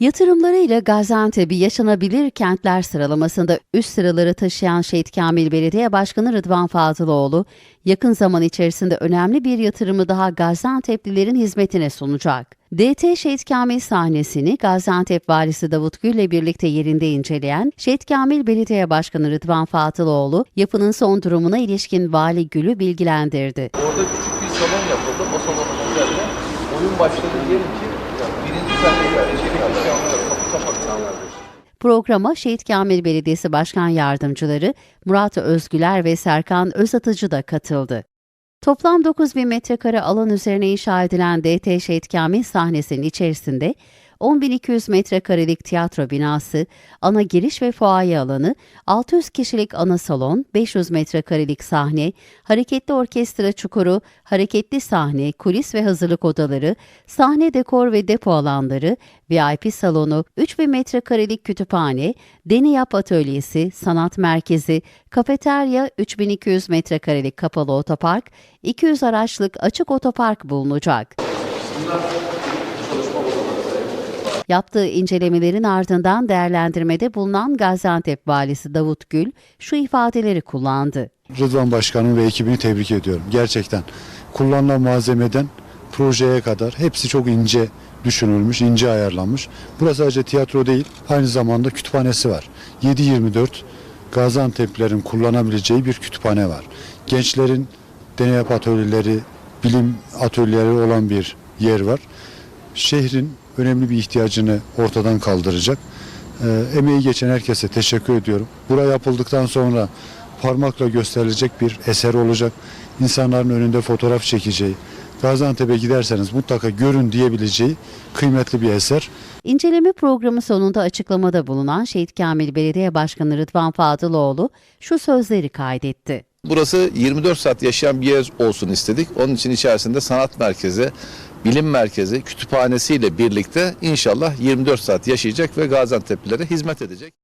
Yatırımlarıyla Gaziantep'i yaşanabilir kentler sıralamasında üst sıraları taşıyan Şehit Kamil Belediye Başkanı Rıdvan Fatıloğlu, yakın zaman içerisinde önemli bir yatırımı daha Gaziantep'lilerin hizmetine sunacak. DT Şehit Kamil sahnesini Gaziantep Valisi Davut Gül ile birlikte yerinde inceleyen Şehit Kamil Belediye Başkanı Rıdvan Fatıloğlu, yapının son durumuna ilişkin Vali Gül'ü bilgilendirdi. Orada küçük bir salon yapıldı. O salonun üzerinde oyun başladı diyelim ki Programa Şehit Kamil Belediyesi Başkan Yardımcıları Murat Özgüler ve Serkan Özatıcı da katıldı. Toplam 9 bin metrekare alan üzerine inşa edilen DT Şehit Kamil sahnesinin içerisinde 10.200 metrekarelik tiyatro binası, ana giriş ve fuaye alanı, 600 kişilik ana salon, 500 metrekarelik sahne, hareketli orkestra çukuru, hareketli sahne, kulis ve hazırlık odaları, sahne dekor ve depo alanları, VIP salonu, 3000 metrekarelik kütüphane, deneyap atölyesi, sanat merkezi, kafeterya, 3200 metrekarelik kapalı otopark, 200 araçlık açık otopark bulunacak. Yaptığı incelemelerin ardından değerlendirmede bulunan Gaziantep Valisi Davut Gül şu ifadeleri kullandı. Rıdvan Başkanım ve ekibini tebrik ediyorum. Gerçekten kullanılan malzemeden projeye kadar hepsi çok ince düşünülmüş, ince ayarlanmış. Burası sadece tiyatro değil, aynı zamanda kütüphanesi var. 7-24 Gaziantep'lerin kullanabileceği bir kütüphane var. Gençlerin deney atölyeleri, bilim atölyeleri olan bir yer var. Şehrin önemli bir ihtiyacını ortadan kaldıracak. Ee, emeği geçen herkese teşekkür ediyorum. Bura yapıldıktan sonra parmakla gösterilecek bir eser olacak. İnsanların önünde fotoğraf çekeceği, Gaziantep'e giderseniz mutlaka görün diyebileceği kıymetli bir eser. İnceleme programı sonunda açıklamada bulunan Şehit Kamil Belediye Başkanı Rıdvan Fadıloğlu şu sözleri kaydetti. Burası 24 saat yaşayan bir yer olsun istedik. Onun için içerisinde sanat merkezi, bilim merkezi, kütüphanesiyle birlikte inşallah 24 saat yaşayacak ve Gaziantep'lilere hizmet edecek.